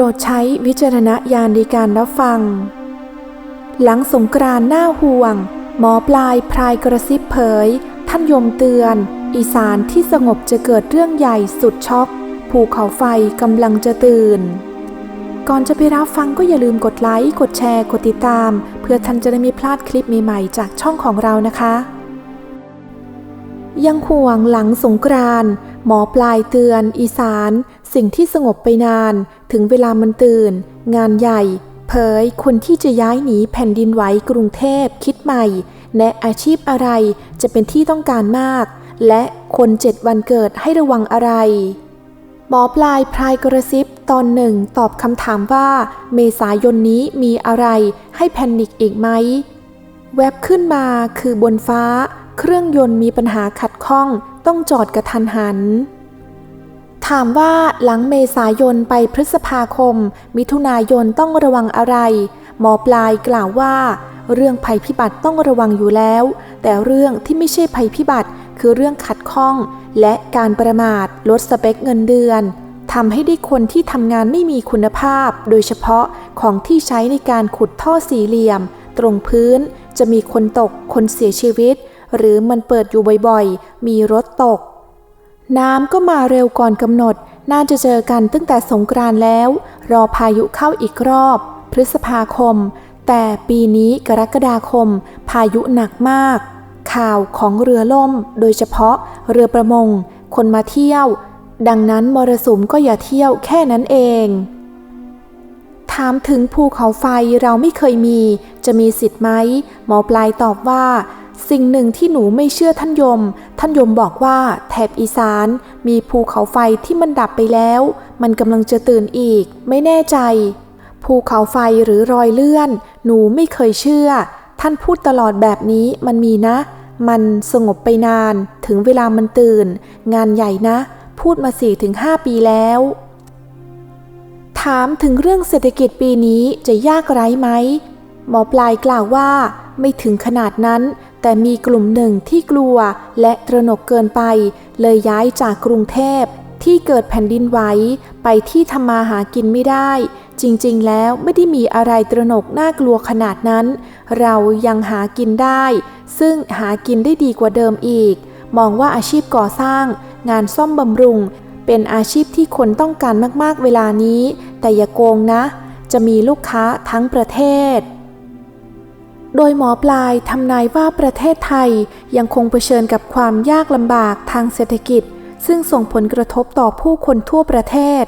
รดใช้วิจารณญาณในการรับฟัง หลังสงกรานต์หน้าห่วง หมอปลายพรายกระซิบเผย ท่านยมเตือน อีสานที่สงบจะเกิดเรื่องใหญ่สุดช็อกภูเขาไฟกำลังจะตื่น ก่อนจะไปรับฟังก็อย่าลืมกดไลค์ กดแชร์ กดติดตาม เพื่อท่านจะได้ไม่พลาดคลิปใหม่ๆ จากช่องของเรานะคะ ยังห่วงหลังสงกรานต์ หมอปลายเตือน อีสาน สิ่งที่สงบไปนาน ถึงเวลามันตื่น งานใหญ่ เผยคนที่จะย้ายหนีแผ่นดินไหวกรุงเทพคิดใหม่ แนะอาชีพอะไรจะเป็นที่ต้องการมาก และคนเจ็ดวันเกิดให้ระวังอะไร หมอปลายพรายกระซิบตอนหนึ่งตอบคำถามว่าเมษายนนี้มีอะไรให้แพนิกอีกไหม แวบขึ้นมาคือบนฟ้า เครื่องยนต์มีปัญหาขัดข้อง ต้องจอดกระทันหัน ถามว่าหลังเมษายนไปพฤษภาคม มิถุนายนต้องระวังอะไร หมอปลายกล่าวว่า เรื่องภัยพิบัติต้องระวังอยู่แล้ว แต่เรื่องที่ไม่ใช่ภัยพิบัติคือเรื่องขัดข้อง และการประมาทลดสเปคเงินเดือนทำให้ได้คนที่ทำงานไม่มีคุณภาพ โดยเฉพาะของที่ใช้ในการขุดท่อสี่เหลี่ยม ตรงพื้นจะมีคนตกคนเสียชีวิต หรือมันเปิดอยู่บ่อยๆ มีรถตก น้ำก็มาเร็วก่อนกำหนด น่าจะเจอกันตั้งแต่สงกรานต์แล้ว รอพายุเข้าอีกรอบ พฤษภาคม แต่ปีนี้กรกฎาคม พายุหนักมาก ข่าวของเรือล่ม โดยเฉพาะเรือประมง คนมาเที่ยว ดังนั้นมรสุมก็อย่าเที่ยวแค่นั้นเองถามถึงภูเขาไฟเราไม่เคยมี จะมีสิทธิ์ไหม หมอปลายตอบว่า สิ่งหนึ่งที่หนูไม่เชื่อท่านยม ท่านยมบอกว่าแถบอีสานมีภูเขาไฟที่มันดับไปแล้ว มันกำลังจะตื่นอีก ไม่แน่ใจ ภูเขาไฟหรือรอยเลื่อน หนูไม่เคยเชื่อ ท่านพูดตลอดแบบนี้มันมีนะ มันสงบไปนาน ถึงเวลามันตื่น งานใหญ่นะ พูดมา4-5ถึงห้าปีแล้ว ถามถึงเรื่องเศรษฐกิจปีนี้จะยากไร้ไหมหมอปลายกล่าวว่าไม่ถึงขนาดนั้น แต่มีกลุ่มหนึ่งที่กลัวและตระหนกเกินไป เลยย้ายจากกรุงเทพที่เกิดแผ่นดินไหวไปที่ทำมาหากินไม่ได้ จริงๆ แล้วไม่ได้มีอะไรตระหนกน่ากลัวขนาดนั้น เรายังหากินได้ ซึ่งหากินได้ดีกว่าเดิมอีก มองว่าอาชีพก่อสร้าง งานซ่อมบำรุง เป็นอาชีพที่คนต้องการมากๆเวลานี้ แต่อย่าโกงนะ จะมีลูกค้าทั้งประเทศ โดยหมอปลายทำนายว่าประเทศไทยยังคงเผชิญกับความยากลำบากทางเศรษฐกิจ ซึ่งส่งผลกระทบต่อผู้คนทั่วประเทศ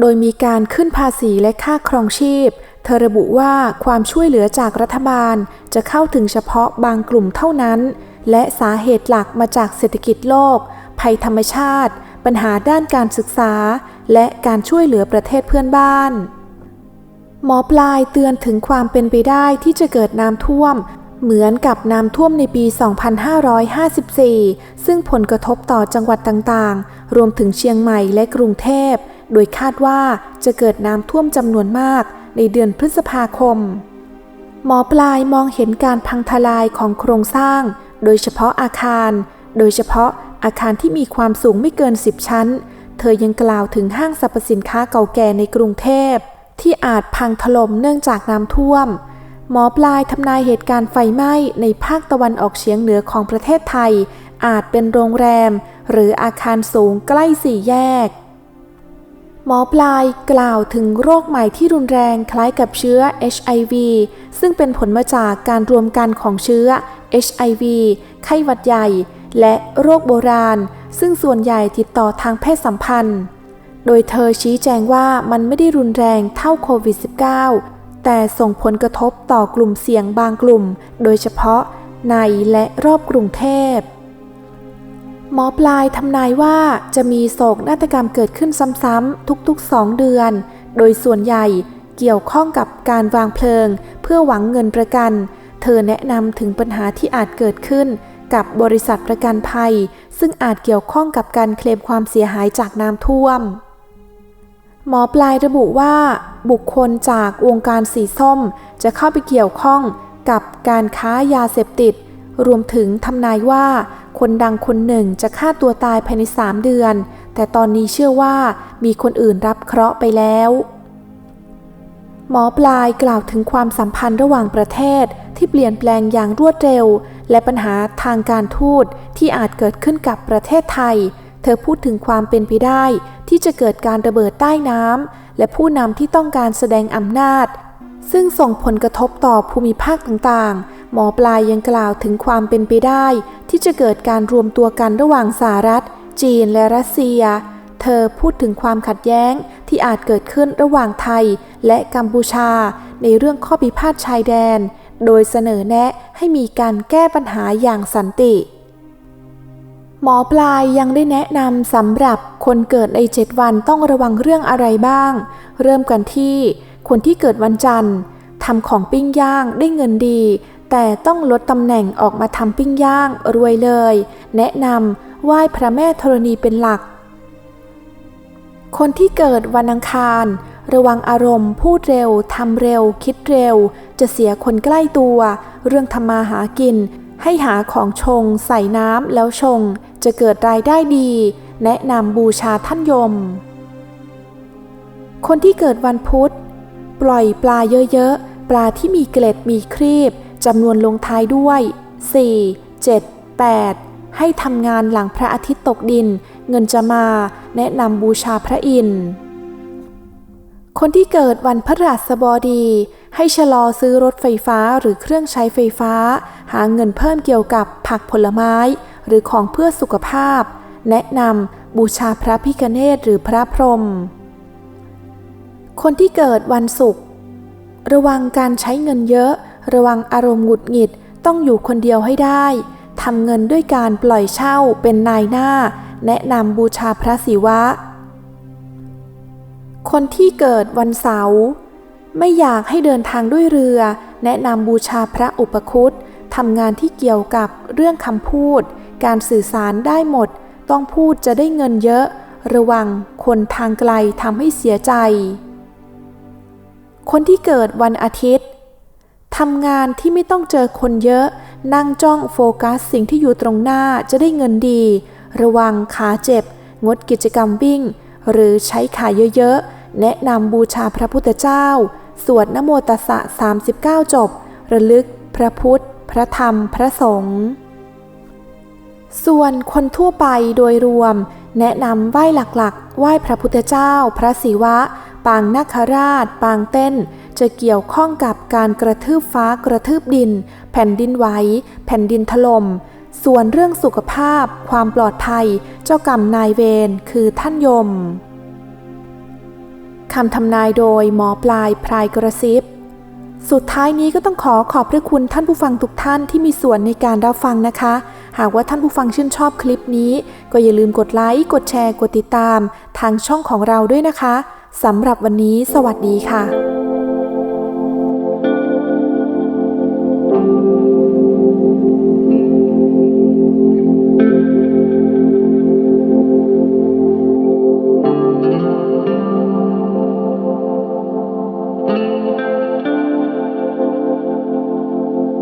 โดยมีการขึ้นภาษีและค่าครองชีพ เธอระบุว่าความช่วยเหลือจากรัฐบาลจะเข้าถึงเฉพาะบางกลุ่มเท่านั้น และสาเหตุหลักมาจากเศรษฐกิจโลก ภัยธรรมชาติ ปัญหาด้านการศึกษา และการช่วยเหลือประเทศเพื่อนบ้าน หมอปลายเตือนถึงความเป็นไปได้ที่จะเกิดน้ำท่วม เหมือนกับน้ำท่วมในปี 2554 ซึ่งผลกระทบต่อจังหวัดต่างๆ รวมถึงเชียงใหม่และกรุงเทพ โดยคาดว่าจะเกิดน้ำท่วมจำนวนมากในเดือนพฤษภาคม หมอปลายมองเห็นการพังทลายของโครงสร้าง โดยเฉพาะอาคาร โดยเฉพาะอาคารที่มีความสูงไม่เกิน 10 ชั้น เธอยังกล่าวถึงห้างสรรพสินค้าเก่าแก่ในกรุงเทพ ที่อาจพังถล่มเนื่องจากน้ำท่วม หมอปลายทำนายเหตุการณ์ไฟไหม้ในภาคตะวันออกเฉียงเหนือของประเทศไทย อาจเป็นโรงแรม หรืออาคารสูงใกล้สี่แยก หมอปลายกล่าวถึงโรคใหม่ที่รุนแรงคล้ายกับเชื้อ HIV ซึ่งเป็นผลมาจากการรวมกันของเชื้อ HIV ไข้หวัดใหญ่ และโรคโบราณ ซึ่งส่วนใหญ่ติดต่อทางเพศสัมพันธ์ โดยเธอชี้แจงว่ามันไม่ได้รุนแรงเท่าโควิด -19 แต่ส่งผลกระทบต่อกลุ่มเสี่ยงบางกลุ่ม โดยเฉพาะในและรอบกรุงเทพ หมอปลายทำนายว่าจะมีโศกนาฏกรรมเกิดขึ้นซ้ำๆทุกๆ2เดือน โดยส่วนใหญ่เกี่ยวข้องกับการวางเพลิง เพื่อหวังเงินประกัน เธอแนะนำถึงปัญหาที่อาจเกิดขึ้นกับบริษัทประกันภัย ซึ่งอาจเกี่ยวข้องกับการเคลมความเสียหายจากน้ำท่วม หมอปลายระบุว่า บุคคลจากวงการสีส้มจะเข้าไปเกี่ยวข้องกับการค้ายาเสพติด รวมถึงทำนายว่า คนดังคนหนึ่งจะฆ่าตัวตายภายใน 3 เดือน แต่ตอนนี้เชื่อว่ามีคนอื่นรับเคราะห์ไปแล้ว หมอปลายกล่าวถึงความสัมพันธ์ระหว่างประเทศที่เปลี่ยนแปลงอย่างรวดเร็ว และปัญหาทางการทูตที่อาจเกิดขึ้นกับประเทศไทย เธอพูดถึงความเป็นไปได้ ที่จะเกิดการระเบิดใต้น้ำและผู้นำที่ต้องการแสดงอำนาจ ซึ่งส่งผลกระทบต่อภูมิภาคต่างๆ หมอปลายยังกล่าวถึงความเป็นไปได้ ที่จะเกิดการรวมตัวกันระหว่างสหรัฐ จีนและรัสเซีย เธอพูดถึงความขัดแย้งที่อาจเกิดขึ้นระหว่างไทย และกัมพูชา ในเรื่องข้อพิพาทชายแดน โดยเสนอแนะให้มีการแก้ปัญหาอย่างสันติ หมอปลายยังได้แนะนำสำหรับคนเกิดในเจ็ดวันต้องระวังเรื่องอะไรบ้าง เริ่มกันที่คนที่เกิดวันจันทร์ทำของปิ้งย่างได้เงินดี แต่ต้องลดตำแหน่งออกมาทำปิ้งย่างรวยเลย แนะนำไหว้พระแม่ธรณีเป็นหลัก คนที่เกิดวันอังคาร ระวังอารมณ์พูดเร็วทำเร็ว คิดเร็ว จะเสียคนใกล้ตัว เรื่องทำมาหากิน ให้หาของชงใส่น้ำแล้วชงจะเกิดรายได้ดี แนะนำบูชาท่านยม คนที่เกิดวันพุธ ปล่อยปลาเยอะๆ ปลาที่มีเกล็ดมีครีบจำนวนลงท้ายด้วย 4 7 8 ให้ทำงานหลังพระอาทิตย์ตกดิน เงินจะมาแนะนำบูชาพระอินทร์คนที่เกิดวันพฤหัสบดี ให้ชะลอซื้อรถไฟฟ้าหรือเครื่องใช้ไฟฟ้า หาเงินเพิ่มเกี่ยวกับผักผลไม้ หรือของเพื่อสุขภาพ แนะนำบูชาพระพิคเนตหรือพระพรหมคนที่เกิดวันศุกร์ระวังการใช้เงินเยอะ ระวังอารมณ์หงุดหงิดต้องอยู่คนเดียวให้ได้ทำเงินด้วยการปล่อยเช่าเป็นนายหน้า แนะนำบูชาพระศิวะ คนที่เกิดวันเสาร์ ไม่อยากให้เดินทางด้วยเรือ แนะนำบูชาพระอุปคุตทำงานที่เกี่ยวกับเรื่องคำพูด การสื่อสารได้หมด ต้องพูดจะได้เงินเยอะ ระวังคนทางไกลทำให้เสียใจ คนที่เกิดวันอาทิตย์ทำงานที่ไม่ต้องเจอคนเยอะ นั่งจ้องโฟกัสสิ่งที่อยู่ตรงหน้าจะได้เงินดี ระวังขาเจ็บ งดกิจกรรมวิ่ง หรือใช้ขาเยอะๆ แนะนำบูชาพระพุทธเจ้า สวดนโมตัสสะ 39 จบ ระลึก พระพุทธ พระธรรม พระสงฆ์ ส่วนคนทั่วไปโดยรวม แนะนำไหว้หลักๆ ไหว้พระพุทธเจ้า พระศิวะ ปางนาคราช ปางเต้น จะเกี่ยวข้องกับการกระทืบฟ้ากระทืบดิน แผ่นดินไหว แผ่นดินถลม่มส่วนเรื่องสุขภาพ ความปลอดภัย เจ้ากรรมนายเวร คือท่านยม คำทำนายโดยหมอปลายพรายกระซิบ สุดท้ายนี้ก็ต้องขอขอบพระคุณท่านผู้ฟังทุกท่านที่มีส่วนในการรับฟังนะคะ หากว่าท่านผู้ฟังชื่นชอบคลิปนี้ ก็อย่าลืมกดไลค์ กดแชร์ กดติดตาม ทางช่องของเราด้วยนะคะสำหรับวันนี้ สวัสดีค่ะ